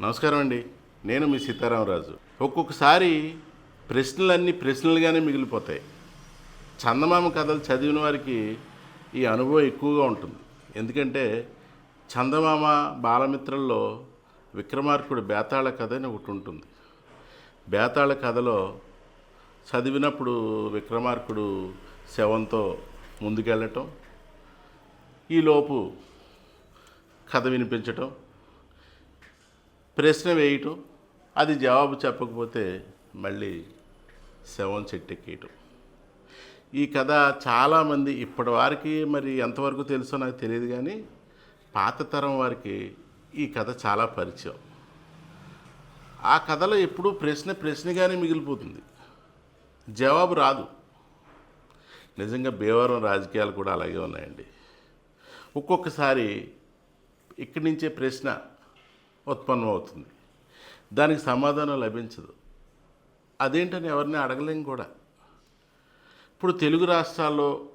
నమస్కారం అండి. నేను మీ సీతారామరాజు. ఒక్కొక్కసారి ప్రశ్నలన్నీ ప్రశ్నలుగానే మిగిలిపోతాయి. చందమామ కథలు చదివిన వారికి ఈ అనుభవం ఎక్కువగా ఉంటుంది. ఎందుకంటే చందమామ బాలమిత్రల్లో విక్రమార్కుడు బేతాళ కథ అని ఒకటి ఉంటుంది. బేతాళ కథలో చదివినప్పుడు విక్రమార్కుడు శవంతో ముందుకెళ్ళటం ఈలోపు కథ వినిపించటం ప్రశ్న వేయటం అది జవాబు చెప్పకపోతే మళ్ళీ శవం చెట్టెక్కేయటం. ఈ కథ చాలామంది ఇప్పటి వారికి మరి ఎంతవరకు తెలుసో నాకు తెలియదు కానీ పాత తరం వారికి ఈ కథ చాలా పరిచయం. ఆ కథలో ఎప్పుడూ ప్రశ్న ప్రశ్నగానే మిగిలిపోతుంది. జవాబు రాదు. నిజంగా భీమవరం రాజకీయాలు కూడా అలాగే ఉన్నాయండి. ఒక్కొక్కసారి ఇక్కడి నుంచే ప్రశ్న ఉత్పన్నమవుతుంది. దానికి సమాధానం లభించదు. అదేంటని ఎవరిని అడగలేం కూడా. ఇప్పుడు తెలుగు రాష్ట్రాల్లో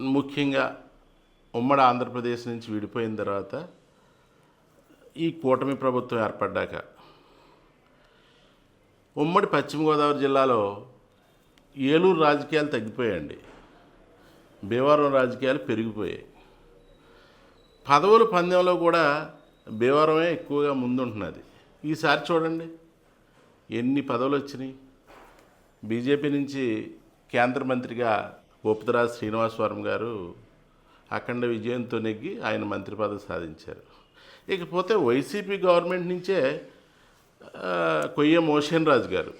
ముఖ్యంగా ఉమ్మడి ఆంధ్రప్రదేశ్ నుంచి విడిపోయిన తర్వాత ఈ కూటమి ప్రభుత్వం ఏర్పడ్డాక ఉమ్మడి పశ్చిమ గోదావరి జిల్లాలో ఏలూరు రాజకీయాలు తగ్గిపోయాయండి. భీమవరం రాజకీయాలు పెరిగిపోయాయి. పదవుల పందెంలో కూడా భీమవరమే ఎక్కువగా ముందుంటున్నది. ఈసారి చూడండి. ఎన్ని పదవులు వచ్చినాయి బీజేపీ నుంచి కేంద్ర మంత్రిగా గోపతరాజు శ్రీనివాసవరం గారు అఖండ విజయంతో నెగ్గి ఆయన మంత్రి పదవి సాధించారు. ఇకపోతే వైసీపీ గవర్నమెంట్ నుంచే కొయ్య మోషన్ రాజు గారు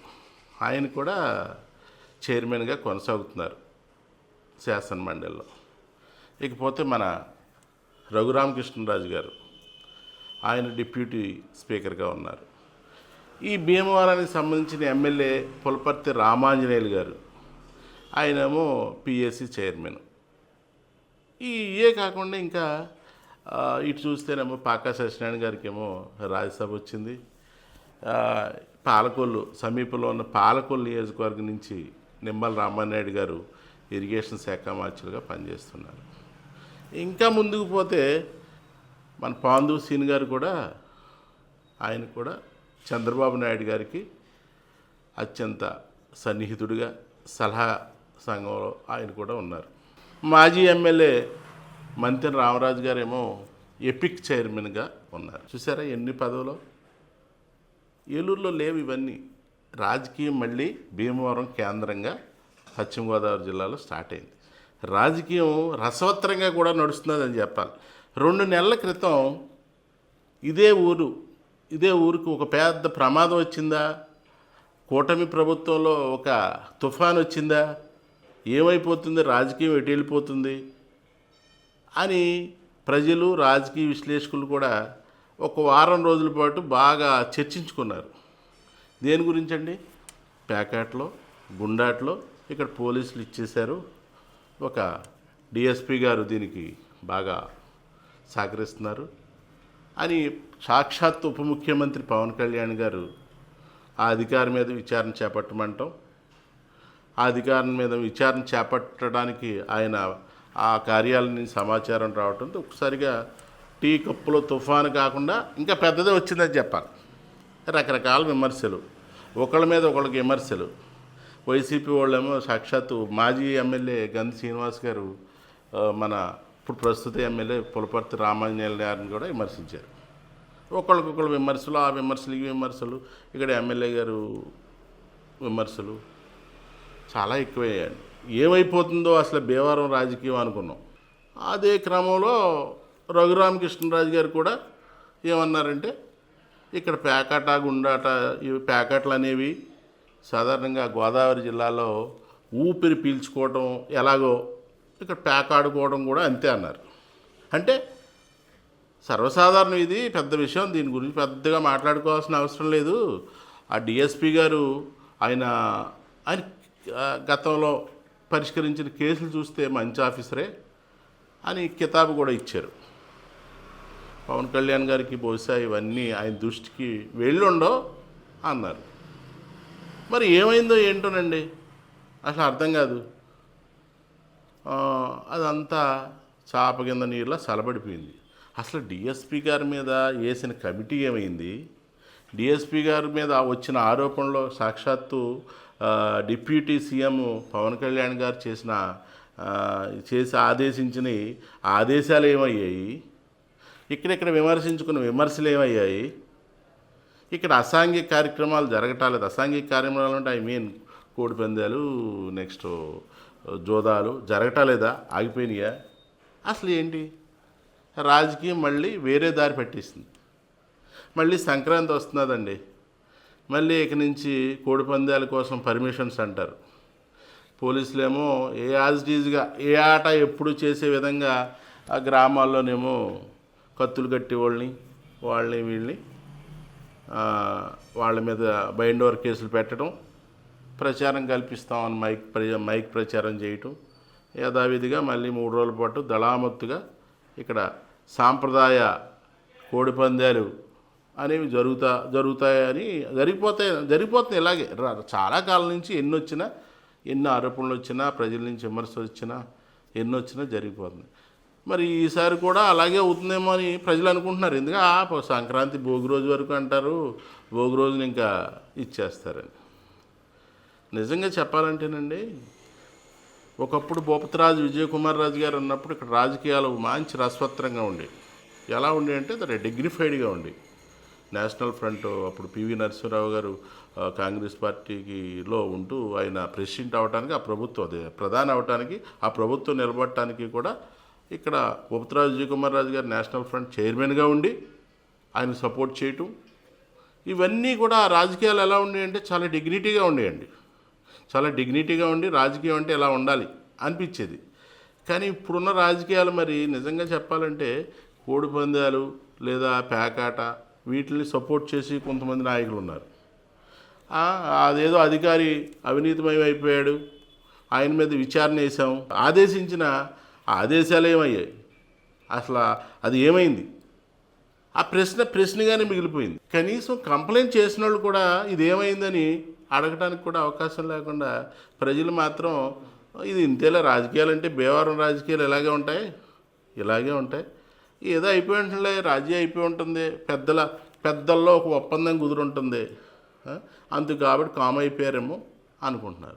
ఆయన కూడా చైర్మన్గా కొనసాగుతున్నారు శాసన మండలిలో ఇకపోతే మన రఘురామకృష్ణరాజు గారు ఆయన డిప్యూటీ స్పీకర్గా ఉన్నారు. ఈ భీమవరానికి సంబంధించిన ఎమ్మెల్యే పులపర్తి రామాంజనేయులు గారు ఆయనేమో పిఎస్సి చైర్మన్. ఈ ఏ కాకుండా ఇంకా ఇటు చూస్తేనేమో పాకా సత్యనారాయణ గారికి ఏమో రాజ్యసభ వచ్చింది. పాలకొల్లు సమీపంలో ఉన్న పాలకొల్లు నియోజకవర్గం నుంచి నిమ్మల రామానాయుడు గారు ఇరిగేషన్ శాఖ మార్చులుగా పనిచేస్తున్నారు. ఇంకా ముందుకు పోతే మన పాండు సీన్ గారు కూడా ఆయన కూడా చంద్రబాబు నాయుడు గారికి అత్యంత సన్నిహితుడిగా సలహా సంఘంలో ఆయన కూడా ఉన్నారు. మాజీ ఎమ్మెల్యే మంత్రి రామరాజు గారేమో ఎపిక్ చైర్మన్గా ఉన్నారు. చూసారా ఎన్ని పదవులు? ఏలూరులో లేవు ఇవన్నీ. రాజకీయం మళ్ళీ భీమవరం కేంద్రంగా పశ్చిమ గోదావరి జిల్లాలో స్టార్ట్ అయింది. రాజకీయం రసవత్తరంగా కూడా నడుస్తున్నదని చెప్పాలి. రెండు నెలల క్రితం ఇదే ఊరు ఇదే ఊరికి ఒక పెద్ద ప్రమాదం వచ్చిందా? కూటమి ప్రభుత్వంలో ఒక తుఫాన్ వచ్చిందా? ఏమైపోతుంది? రాజకీయం ఎటు వెళ్ళిపోతుంది? అని ప్రజలు రాజకీయ విశ్లేషకులు కూడా ఒక వారం రోజుల పాటు బాగా చర్చించుకున్నారు. దేని గురించండి? ప్యాకెట్లో గుండాట్లో ఇక్కడ పోలీసులు ఇచ్చేశారు. ఒక డిఎస్పి గారు దీనికి బాగా సహకరిస్తున్నారు అని సాక్షాత్ ఉప ముఖ్యమంత్రి పవన్ కళ్యాణ్ గారు ఆ అధికారం మీద విచారణ చేపట్టమంటాం. ఆ అధికారం మీద విచారణ చేపట్టడానికి ఆయన ఆ కార్యాలయం సమాచారం రావడంతో ఒకసారిగా టీ కప్పులో తుఫాను కాకుండా ఇంకా పెద్దదే వచ్చిందని చెప్పాలి. రకరకాల విమర్శలు. ఒకళ్ళ మీద ఒకళ్ళకి విమర్శలు. వైసీపీ వాళ్ళేమో సాక్షాత్తు మాజీ ఎమ్మెల్యే గంధి శ్రీనివాస్ గారు మన ఇప్పుడు ప్రస్తుత ఎమ్మెల్యే పులపర్తి రామాంజనేయులు గారిని కూడా విమర్శించారు. ఒకళ్ళకొకళ్ళు విమర్శలు ఆ విమర్శలు ఈ విమర్శలు ఇక్కడ ఎమ్మెల్యే గారు విమర్శలు చాలా ఎక్కువయ్యాయండి ఏమైపోతుందో అసలు భీమవరం రాజకీయం అనుకున్నాం. అదే క్రమంలో రఘురామకృష్ణరాజు గారు కూడా ఏమన్నారంటే ఇక్కడ పేకాట గుండాట ఇవి ప్యాకెట్లు అనేవి సాధారణంగా గోదావరి జిల్లాలో ఊపిరి పీల్చుకోవటం ఎలాగో ఇక్కడ పేకాడుకోవడం కూడా అంతే అన్నారు. అంటే సర్వసాధారణం ఇది పెద్ద విషయం. దీని గురించి పెద్దగా మాట్లాడుకోవాల్సిన అవసరం లేదు. ఆ డిఎస్పి గారు ఆయన ఆయన గతంలో పరిష్కరించిన కేసులు చూస్తే మంచి ఆఫీసరే అని కితాబు కూడా ఇచ్చారు. పవన్ కళ్యాణ్ గారికి బహుశా ఇవన్నీ ఆయన దృష్టికి వెళ్ళుండో అన్నారు. మరి ఏమైందో ఏంటోనండి? అసలు అర్థం కాదు. అదంతా చాప కింద నీళ్ళ సలబడిపోయింది. అసలు డిఎస్పి గారి మీద వేసిన కమిటీ ఏమైంది? డిఎస్పి గారి మీద వచ్చిన ఆరోపణలో సాక్షాత్తు డిప్యూటీ సీఎం పవన్ కళ్యాణ్ గారు చేసిన చేసి ఆదేశించిన ఆదేశాలు ఏమయ్యాయి? ఇక్కడిక్కడ విమర్శించుకున్న విమర్శలు ఏమయ్యాయి? ఇక్కడ అసాంఘిక కార్యక్రమాలు జరగటాలేదు అసాంఘిక కార్యక్రమాలు అంటే ఐ మీన్ కోడి పందాలు నెక్స్ట్ జోదాలు జరగటలేదా ఆగిపోయినాయా? అసలు ఏంటి? రాజకీయం మళ్ళీ వేరే దారి పట్టేసింది. మళ్ళీ సంక్రాంతి వస్తున్నదండి. మళ్ళీ ఇక నుంచి కోడి పందాల కోసం పర్మిషన్స్ అంటారు. పోలీసులేమో ఏ యాజ్ ఏ ఆట ఎప్పుడు చేసే విధంగా ఆ గ్రామాల్లోనేమో కత్తులు కట్టి వాళ్ళని వాళ్ళని వీళ్ళని వాళ్ళ మీద బైండ్ ఓవర్ కేసులు పెట్టడం ప్రచారం కల్పిస్తామని మైక్ మైక్ ప్రచారం చేయటం యథావిధిగా మళ్ళీ మూడు రోజుల పాటు దళామత్తుగా ఇక్కడ సాంప్రదాయ కోడి పందాలు అనేవి జరుగుతా జరుగుతాయని జరిగిపోతాయి జరిగిపోతున్నాయి ఇలాగే. చాలా కాలం నుంచి ఎన్ని వచ్చినా ఎన్ని ఆరోపణలు వచ్చినా ప్రజల నుంచి విమర్శలు వచ్చినా ఎన్ని వచ్చినా జరిగిపోతుంది. మరి ఈసారి కూడా అలాగే అవుతుందేమో అని ప్రజలు అనుకుంటున్నారు. ఎందుకంటే సంక్రాంతి భోగి రోజు వరకు అంటారు భోగి రోజున ఇంకా ఇచ్చేస్తారని. నిజంగా చెప్పాలంటేనండి ఒకప్పుడు భూపతిరాజు విజయకుమార్ రాజు గారు ఉన్నప్పుడు ఇక్కడ రాజకీయాలు మంచి రసవత్రంగా ఉండేవి ఎలా ఉండే అంటే దాని డిగ్నిఫైడ్గా ఉండి. నేషనల్ ఫ్రంట్ అప్పుడు పివి నరసింహరావు గారు కాంగ్రెస్ పార్టీకిలో ఉంటూ ఆయన ప్రెసిడెంట్ అవడానికి ఆ ప్రభుత్వం అదే ప్రధాని అవడానికి ఆ ప్రభుత్వం నిలబడటానికి కూడా ఇక్కడ భూపతిరాజు విజయకుమార్ రాజు గారు నేషనల్ ఫ్రంట్ చైర్మన్గా ఉండి ఆయన సపోర్ట్ చేయటం. ఇవన్నీ కూడా రాజకీయాలు ఎలా ఉండేవి అంటే చాలా డిగ్నిటీగా ఉండేయండి చాలా డిగ్నిటీగా ఉండి రాజకీయం అంటే ఎలా ఉండాలి అనిపించేది. కానీ ఇప్పుడున్న రాజకీయాలు మరి నిజంగా చెప్పాలంటే కోడి పందాలు లేదా పేకాట వీటిని సపోర్ట్ చేసి కొంతమంది నాయకులు ఉన్నారు. అదేదో అధికారి అవినీతిమయం అయిపోయాడు ఆయన మీద విచారణ వేసాం ఆదేశించిన ఆదేశాలు ఏమయ్యాయి? అసలు అది ఏమైంది? ఆ ప్రశ్న ప్రశ్నగానే మిగిలిపోయింది. కనీసం కంప్లైంట్ చేసిన వాళ్ళు కూడా ఇది ఏమైందని అడగడానికి కూడా అవకాశం లేకుండా ప్రజలు మాత్రం ఇది ఇంతేలా రాజకీయాలు అంటే భీమవరం రాజకీయాలు ఇలాగే ఉంటాయి ఇలాగే ఉంటాయి. ఏదో అయిపోయి ఉంటుండే రాజీ అయిపోయి ఉంటుంది. పెద్దల పెద్దల్లో ఒక ఒప్పందం కుదురుంటుంది. అందుకు కాబట్టి కామ్ అయిపోయారేమో అనుకుంటున్నారు.